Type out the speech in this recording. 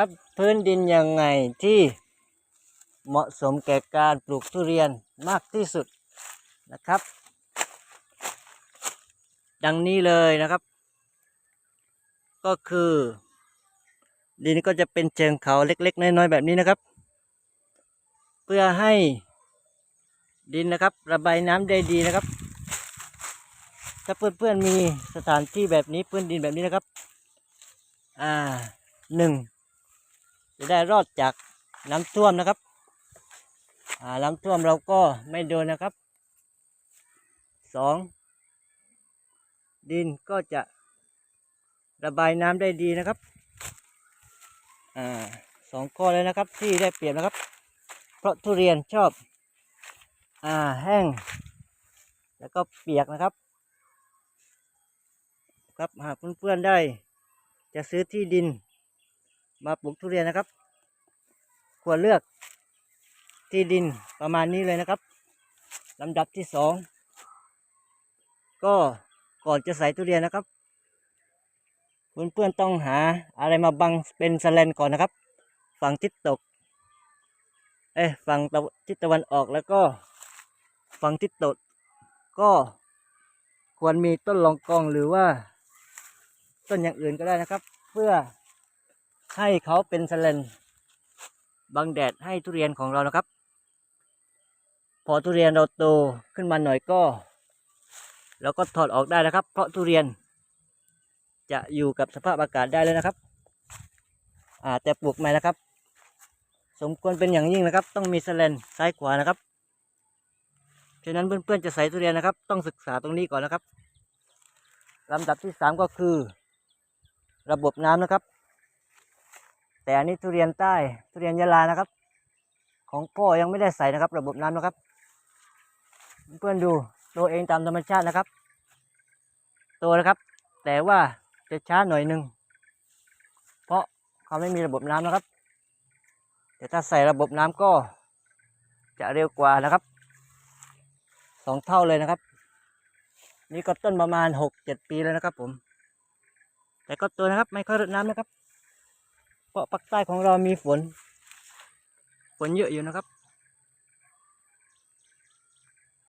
ครับพื้นดินยังไงที่เหมาะสมแก่การปลูกทุเรียนมากที่สุดนะครับ ดังนี้เลยนะครับ ก็คือ ดินก็จะเป็นเชิงเขาเล็กๆ น้อยๆแบบนี้นะครับ เพื่อให้ดินนะครับ ระบายน้ำได้ดีนะครับ ถ้าเพื่อนๆมีสถานที่แบบนี้พื้นดินแบบนี้นะครับ อ่าหนึ่ง จะได้รอดจากน้ำท่วมนะครับอ่าน้ำท่วมเราก็ไม่โดนนะครับสองดินก็จะระบายน้ำได้ดีนะครับอ่าสองข้อเลยนะครับที่ได้เปรียบนะครับ เพราะทุเรียนชอบอ่าแห้ง แล้วก็เปียกนะครับ ครับหากเพื่อนๆได้จะซื้อที่ดิน มาปลูกทุเรียนนะครับ ควรเลือกที่ดินประมาณนี้เลยนะครับลำดับที่สองก็ก่อนจะใส่ทุเรียนนะครับเพื่อนๆต้องหาอะไรมาบังเป็นสแลนก่อนนะครับ ฝั่งทิศตก เอ้ฝั่งทิศตะวันออกแล้วก็ฝั่งทิศตกก็ควรมีต้นรองกองหรือว่า ต้นอย่างอื่นก็ได้นะครับ เพื่อ ให้เขาเป็นสแลนบังแดดให้ทุเรียนของเรานะครับ พอทุเรียนเราโตขึ้นมาหน่อยก็เราก็ถอดออกได้นะครับ เพราะทุเรียน จะอยู่กับสภาพอากาศได้เลยนะครับอ่าแต่ปลูกใหม่นะครับ สมควรเป็นอย่างยิ่งนะครับ ต้องมีสแลนซ้ายขวานะครับฉะนั้นเพื่อนๆจะใส่ทุเรียนนะครับ ต้องศึกษาตรงนี้ก่อนนะครับลำดับที่สามก็คือ ระบบน้ำนะครับ แต่อันนี้ทุเรียนใต้ ทุเรียนยะลานะครับ ของพ่อยังไม่ได้ใส่นะครับ ระบบน้ำนะครับ เพื่อนดูตัวเองตามธรรมชาตินะครับโตนะครับ แต่ว่าจะช้าหน่อยหนึ่งเพราะเขาไม่มีระบบน้ำนะครับ แต่ถ้าใส่ระบบน้ำก็จะเร็วกว่านะครับสองเท่าเลยนะครับ นี่ก็ต้นประมาณหกเจ็ดปีแล้วนะครับผม แต่ก็ตัวนะครับไม่ค่อยรดน้ำนะครับ เพราะภาคใต้ของเรามีฝน ฝนเยอะอยู่นะครับ